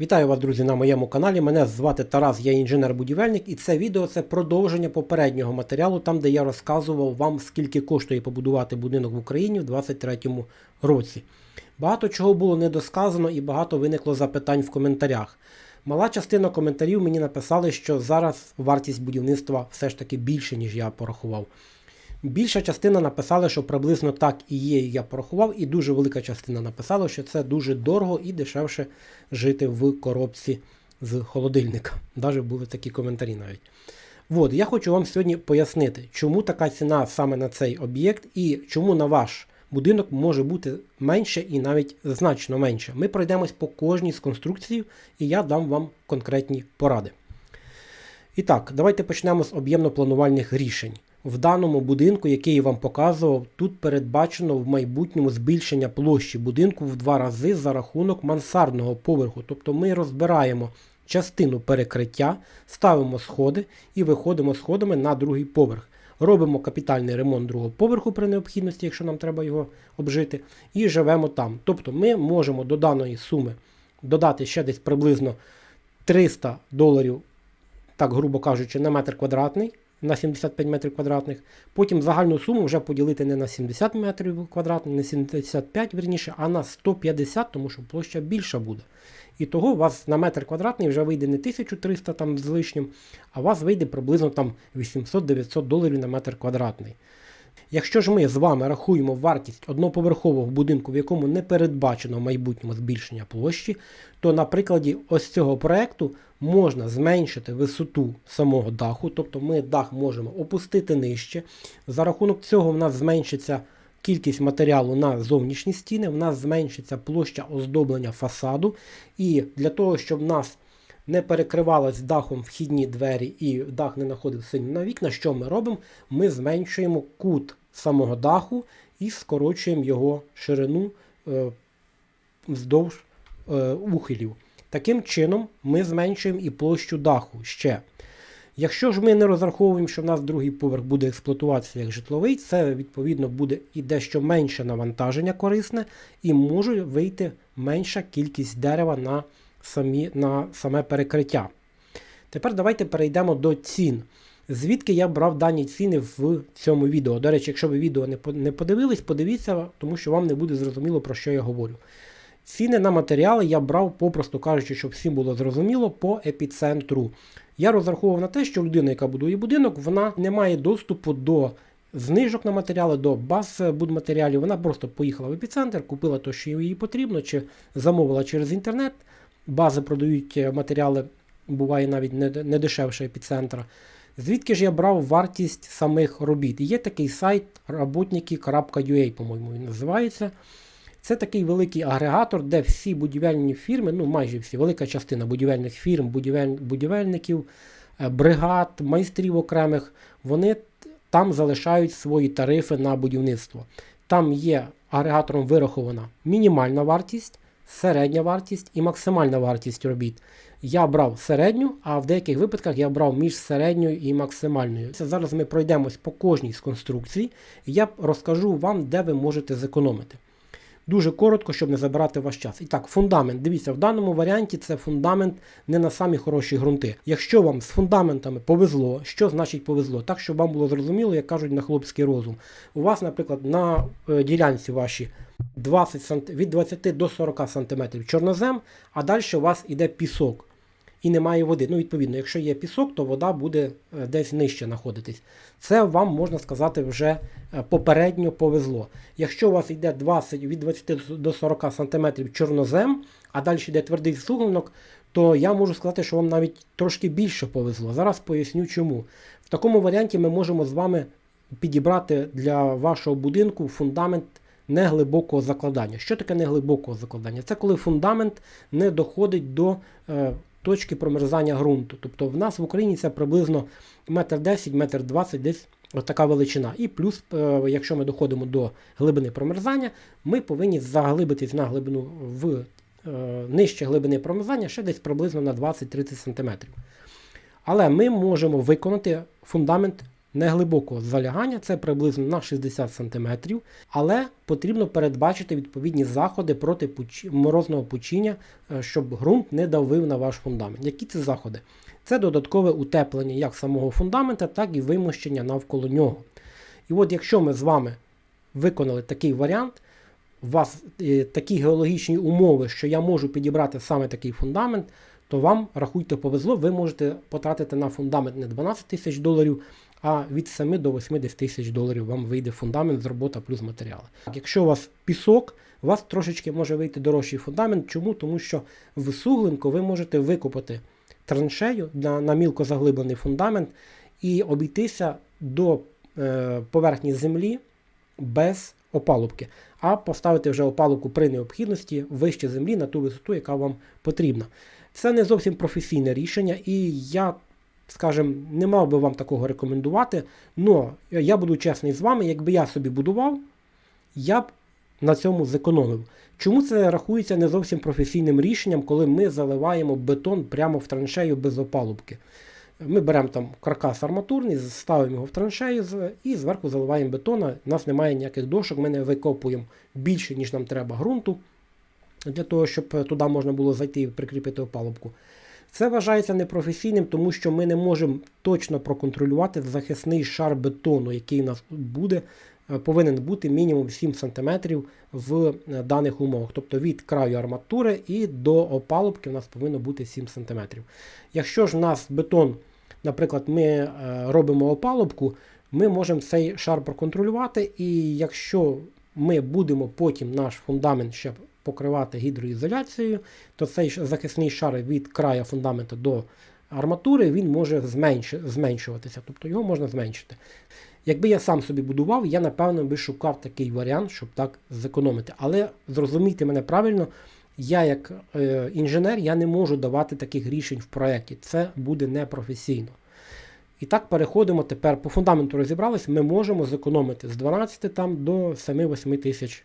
Вітаю вас, друзі, на моєму каналі. Мене звати Тарас, я інженер-будівельник, і це відео це продовження попереднього матеріалу, там де я розказував вам, скільки коштує побудувати будинок в Україні в 2023 році. Багато чого було недосказано і багато виникло запитань в коментарях. Мала частина коментарів мені написали, що зараз вартість будівництва все ж таки більше, ніж я порахував. Більша частина написала, що приблизно так і є, я порахував, і дуже велика частина написала, що це дуже дорого і дешевше жити в коробці з холодильника. Навіть були такі коментарі навіть. От, я хочу вам сьогодні пояснити, чому така ціна саме на цей об'єкт і чому на ваш будинок може бути менше і навіть значно менше. Ми пройдемось по кожній з конструкцій, і я дам вам конкретні поради. І так, давайте почнемо з об'ємно-планувальних рішень. В даному будинку, який я вам показував, тут передбачено в майбутньому збільшення площі будинку в два рази за рахунок мансардного поверху. Тобто ми розбираємо частину перекриття, ставимо сходи і виходимо сходами на другий поверх. Робимо капітальний ремонт другого поверху при необхідності, якщо нам треба його обжити, і живемо там. Тобто ми можемо до даної суми додати ще десь приблизно 300 доларів, так грубо кажучи, на метр квадратний на 75 метрів квадратних. Потім загальну суму вже поділити не на 70 метрів квадратних, не 75 верніше, а на 150, тому що площа більша буде. І того у вас на метр квадратний вже вийде не 1300 там з лишнім, а у вас вийде приблизно там 800-900 доларів на метр квадратний. Якщо ж ми з вами рахуємо вартість одноповерхового будинку, в якому не передбачено в майбутньому збільшення площі, то на прикладі ось цього проекту можна зменшити висоту самого даху, тобто ми дах можемо опустити нижче. За рахунок цього в нас зменшиться кількість матеріалу на зовнішні стіни, в нас зменшиться площа оздоблення фасаду. І для того, щоб в нас не перекривалось дахом вхідні двері і дах не знаходив сильно на вікна, що ми робимо? Ми зменшуємо кут самого даху і скорочуємо його ширину е, вздовж е, ухилів. Таким чином, ми зменшуємо і площу даху ще. Якщо ж ми не розраховуємо, що в нас другий поверх буде експлуатуватися як житловий, це відповідно буде і дещо менше навантаження корисне, і може вийти менша кількість дерева на самі, на саме перекриття. Тепер давайте перейдемо до цін. Звідки я брав дані ціни в цьому відео. До речі, якщо ви відео не подивились, подивіться, тому що вам не буде зрозуміло, про що я говорю. Ціни на матеріали я брав, попросту кажучи, щоб всім було зрозуміло, по епіцентру. Я розраховував на те, що людина, яка будує будинок, вона не має доступу до знижок на матеріали, до баз будматеріалів. Вона просто поїхала в епіцентр, купила те, що їй потрібно, чи замовила через інтернет. Бази продають матеріали, буває навіть не дешевше епіцентра. Звідки ж я брав вартість самих робіт? Є такий сайт работники.ua, по-моєму, він називається. Це такий великий агрегатор, де всі будівельні фірми, ну майже всі, велика частина будівельних фірм, будівель, будівельників, е, бригад, майстрів окремих, вони там залишають свої тарифи на будівництво. Там є агрегатором вирахована мінімальна вартість, середня вартість і максимальна вартість робіт. Я брав середню, а в деяких випадках я брав між середньою і максимальною. Це зараз ми пройдемось по кожній з конструкцій, і я розкажу вам, де ви можете зекономити. Дуже коротко, щоб не забирати ваш час. І так, фундамент. Дивіться, в даному варіанті це фундамент не на самі хороші ґрунти. Якщо вам з фундаментами повезло, що значить повезло? Так, щоб вам було зрозуміло, як кажуть на хлопський розум. У вас, наприклад, на е, ділянці ваші 20 см, від 20 до 40 см чорнозем, а далі у вас іде пісок. І немає води. Ну, відповідно, якщо є пісок, то вода буде е, десь нижче знаходитись. Це вам, можна сказати, вже е, попередньо повезло. Якщо у вас йде 20, від 20 до 40 см чорнозем, а далі йде твердий суглинок, то я можу сказати, що вам навіть трошки більше повезло. Зараз поясню чому. В такому варіанті ми можемо з вами підібрати для вашого будинку фундамент неглибокого закладання. Що таке неглибокого закладання? Це коли фундамент не доходить до е, точки промерзання ґрунту. Тобто в нас в Україні це приблизно 1,10 м, 1,20 м десь така величина. І плюс, е, якщо ми доходимо до глибини промерзання, ми повинні заглибитись на глибину в е, нижче глибини промерзання ще десь приблизно на 20-30 см. Але ми можемо виконати фундамент неглибокого залягання, це приблизно на 60 см, але потрібно передбачити відповідні заходи проти морозного пучіння, е, щоб ґрунт не давив на ваш фундамент. Які це заходи? Це додаткове утеплення як самого фундамента, так і вимощення навколо нього. І от якщо ми з вами виконали такий варіант, у вас е, такі геологічні умови, що я можу підібрати саме такий фундамент, то вам, рахуйте, повезло, ви можете потратити на фундамент не 12 тисяч доларів, а від 7 до 80 тисяч доларів вам вийде фундамент з робота плюс матеріали. Якщо у вас пісок, у вас трошечки може вийти дорожчий фундамент. Чому? Тому що в суглинку ви можете викопати траншею на, на мілко заглиблений фундамент і обійтися до е, поверхні землі без опалубки, а поставити вже опалубку при необхідності вище землі на ту висоту, яка вам потрібна. Це не зовсім професійне рішення, і я, скажімо, не мав би вам такого рекомендувати. але я буду чесний з вами, якби я собі будував, я б на цьому зекономив. Чому це рахується не зовсім професійним рішенням, коли ми заливаємо бетон прямо в траншею без опалубки? Ми беремо там каркас арматурний, ставимо його в траншею і зверху заливаємо бетона. У нас немає ніяких дошок, ми не викопуємо більше, ніж нам треба ґрунту, для того, щоб туди можна було зайти і прикріпити опалубку. Це вважається непрофесійним, тому що ми не можемо точно проконтролювати захисний шар бетону, який у нас буде, е, повинен бути мінімум 7 см в е, даних умовах. Тобто від краю арматури і до опалубки у нас повинно бути 7 см. Якщо ж у нас бетон, наприклад, ми е, робимо опалубку, ми можемо цей шар проконтролювати, і якщо ми будемо потім наш фундамент ще покривати гідроізоляцією, то цей захисний шар від краю фундаменту до арматури він може зменшуватися, тобто його можна зменшити. Якби я сам собі будував, я напевно би шукав такий варіант, щоб так зекономити. Але зрозумійте мене правильно, я як е, інженер я не можу давати таких рішень в проєкті. Це буде непрофесійно. І так переходимо тепер по фундаменту розібрались, ми можемо зекономити з 12 там до 7-8 тисяч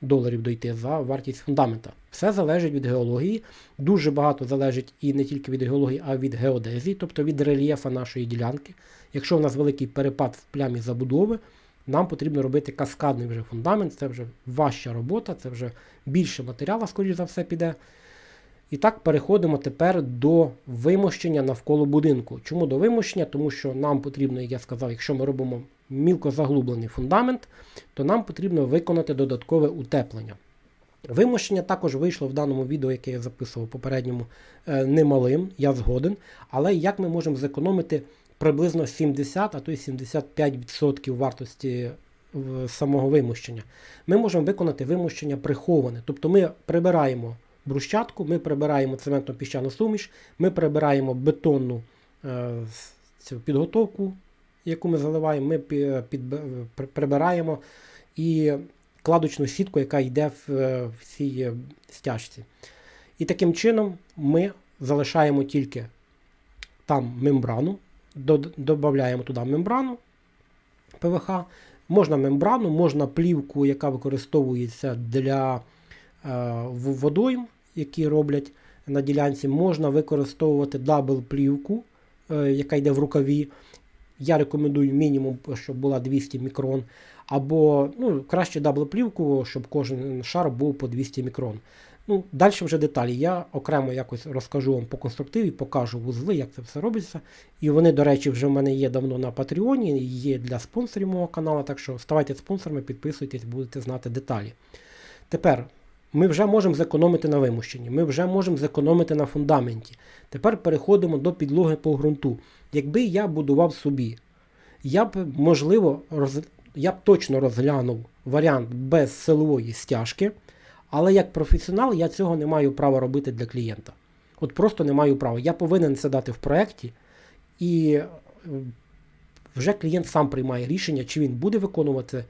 доларів дойти за вартість фундамента. Все залежить від геології. Дуже багато залежить і не тільки від геології, а від геодезії, тобто від рельєфа нашої ділянки. Якщо в нас великий перепад в плямі забудови, нам потрібно робити каскадний вже фундамент, це вже важча робота, це вже більше матеріалу, скоріш за все, піде. І так переходимо тепер до вимощення навколо будинку. Чому до вимощення? Тому що нам потрібно, як я сказав, якщо ми робимо мілко заглублений фундамент, то нам потрібно виконати додаткове утеплення. Вимощення також вийшло в даному відео, яке я записував попередньому, е, немалим, я згоден. Але як ми можемо зекономити приблизно 70, а то й 75% вартості самого вимощення? Ми можемо виконати вимощення приховане. Тобто ми прибираємо брусчатку, ми прибираємо цементно-піщану суміш, ми прибираємо бетонну е, цю підготовку, яку ми заливаємо, ми пі- підб- при- прибираємо і кладочну сітку, яка йде в, е, в цій е, стяжці. І таким чином ми залишаємо тільки там мембрану, додаємо туди мембрану ПВХ. Можна мембрану, можна плівку, яка використовується для е, водойм, які роблять на ділянці. Можна використовувати дабл плівку, е, яка йде в рукаві. Я рекомендую мінімум, щоб була 200 мікрон. Або ну, краще дабл плівку, щоб кожен шар був по 200 мікрон. Ну, далі вже деталі. Я окремо якось розкажу вам по конструктиві, покажу вузли, як це все робиться. І вони, до речі, вже в мене є давно на Патреоні, є для спонсорів мого каналу, так що ставайте спонсорами, підписуйтесь, будете знати деталі. Тепер ми вже можемо зекономити на вимущенні, ми вже можемо зекономити на фундаменті. Тепер переходимо до підлоги по ґрунту. Якби я будував собі, я б, можливо, роз... я б точно розглянув варіант без силової стяжки, але як професіонал я цього не маю права робити для клієнта. От просто не маю права. Я повинен це дати в проєкті, і е, вже клієнт сам приймає рішення, чи він буде виконувати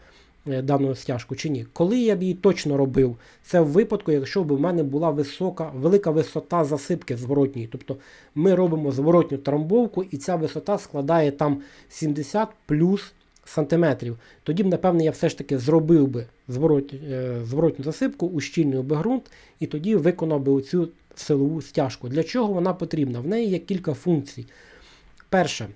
дану стяжку чи ні. Коли я б її точно робив, це в випадку, якщо б у мене була висока, велика висота засипки зворотньої. Тобто ми робимо зворотню трамбовку, і ця висота складає там 70 плюс сантиметрів. Тоді б, напевне, я все ж таки зробив би зворот, е, зворотню засипку, ущільнив би ґрунт, і тоді виконав би оцю силову стяжку. Для чого вона потрібна? В неї є кілька функцій. Перше,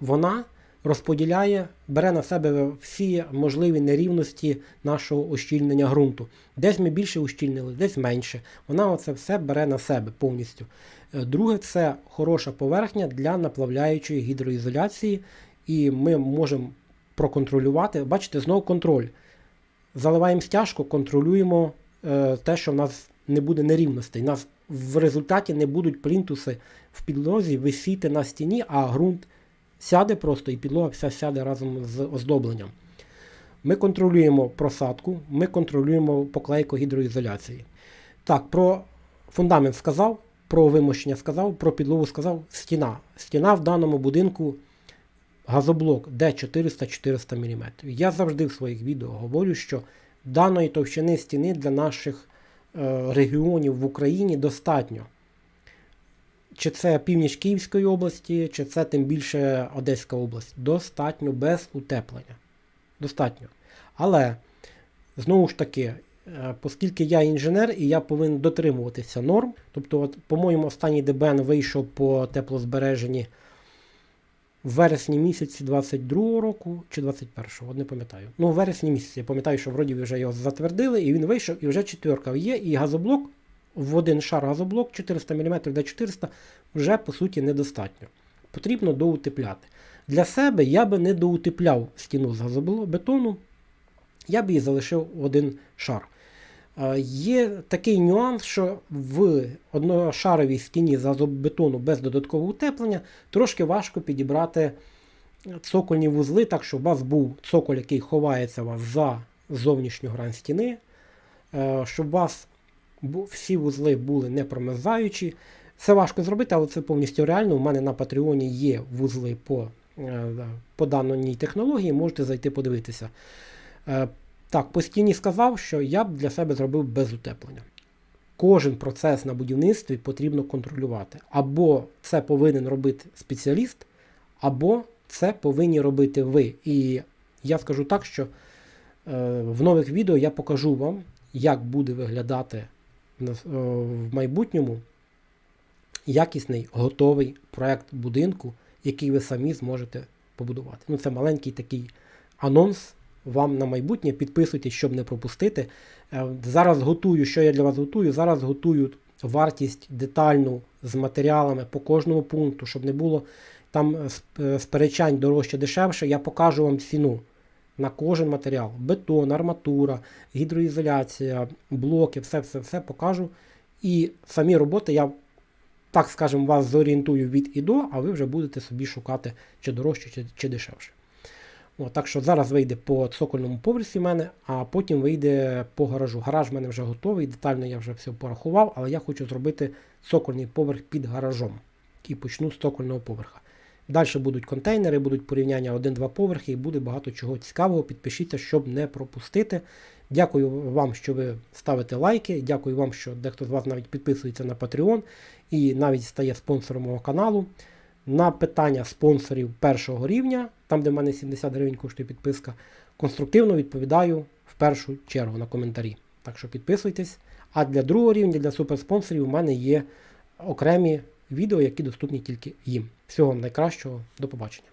вона розподіляє, бере на себе всі можливі нерівності нашого ущільнення ґрунту. Десь ми більше ущільнили, десь менше. Вона оце все бере на себе повністю. Е, Друге, це хороша поверхня для наплавляючої гідроізоляції, і ми можемо проконтролювати. Бачите, знову контроль. Заливаємо стяжку, контролюємо е, те, що в нас не буде нерівностей. Нас в результаті не будуть плінтуси в підлозі висіти на стіні, а ґрунт сяде просто і підлога вся сяде разом з оздобленням. Ми контролюємо просадку, ми контролюємо поклейку гідроізоляції. Так, про фундамент сказав, про вимощення сказав, про підлогу сказав. Стіна. Стіна в даному будинку газоблок D400-400 мм. Я завжди в своїх відео говорю, що даної товщини стіни для наших е, регіонів в Україні достатньо. Чи це північ Київської області, чи це тим більше Одеська область. Достатньо без утеплення. Достатньо. Але, знову ж таки, е, оскільки я інженер і я повинен дотримуватися норм, тобто, от, по-моєму, останній ДБН вийшов по теплозбереженні в вересні місяці 22-го року чи 21-го, не пам'ятаю. Ну, в вересні місяці я пам'ятаю, що вроді вже його затвердили, і він вийшов, і вже четверка є, і газоблок в один шар газоблок 400 мм D400 вже по суті недостатньо. Потрібно доутепляти. Для себе я би не доутепляв стіну з газобетону, я б її залишив один шар. Е, Є такий нюанс, що в одношаровій стіні з газобетону без додаткового утеплення трошки важко підібрати цокольні вузли, так щоб у вас був цоколь, який ховається вас за зовнішню грань стіни, е, щоб у вас бу- всі вузли були не промерзаючі. Це важко зробити, але це повністю реально. У мене на Патреоні є вузли по, е, по даній технології, можете зайти подивитися. Е, Так, по стіні сказав, що я б для себе зробив без утеплення. Кожен процес на будівництві потрібно контролювати. Або це повинен робити спеціаліст, або це повинні робити ви. І я скажу так, що е, в нових відео я покажу вам, як буде виглядати в майбутньому якісний готовий проект будинку, який ви самі зможете побудувати. Ну, це маленький такий анонс вам на майбутнє. Підписуйтесь, щоб не пропустити. Е, Зараз готую, що я для вас готую. Зараз готую вартість детальну з матеріалами по кожному пункту, щоб не було там е, е, сперечань дорожче дешевше. Я покажу вам ціну на кожен матеріал. Бетон, арматура, гідроізоляція, блоки, все, все, все покажу. І самі роботи я, так скажемо, вас зорієнтую від і до, а ви вже будете собі шукати чи дорожче, чи, чи дешевше. О, так що зараз вийде по цокольному поверсі в мене, а потім вийде по гаражу. Гараж в мене вже готовий, детально я вже все порахував, але я хочу зробити цокольний поверх під гаражом. І почну з цокольного поверха. Далі будуть контейнери, будуть порівняння 1-2 поверхи і буде багато чого цікавого. Підпишіться, щоб не пропустити. Дякую вам, що ви ставите лайки. Дякую вам, що дехто з вас навіть підписується на Patreon і навіть стає спонсором мого каналу. На питання спонсорів першого рівня, там де в мене 70 гривень коштує підписка, конструктивно відповідаю в першу чергу на коментарі. Так що підписуйтесь. А для другого рівня, для суперспонсорів, у мене є окремі відео, які доступні тільки їм. Всього вам найкращого, до побачення.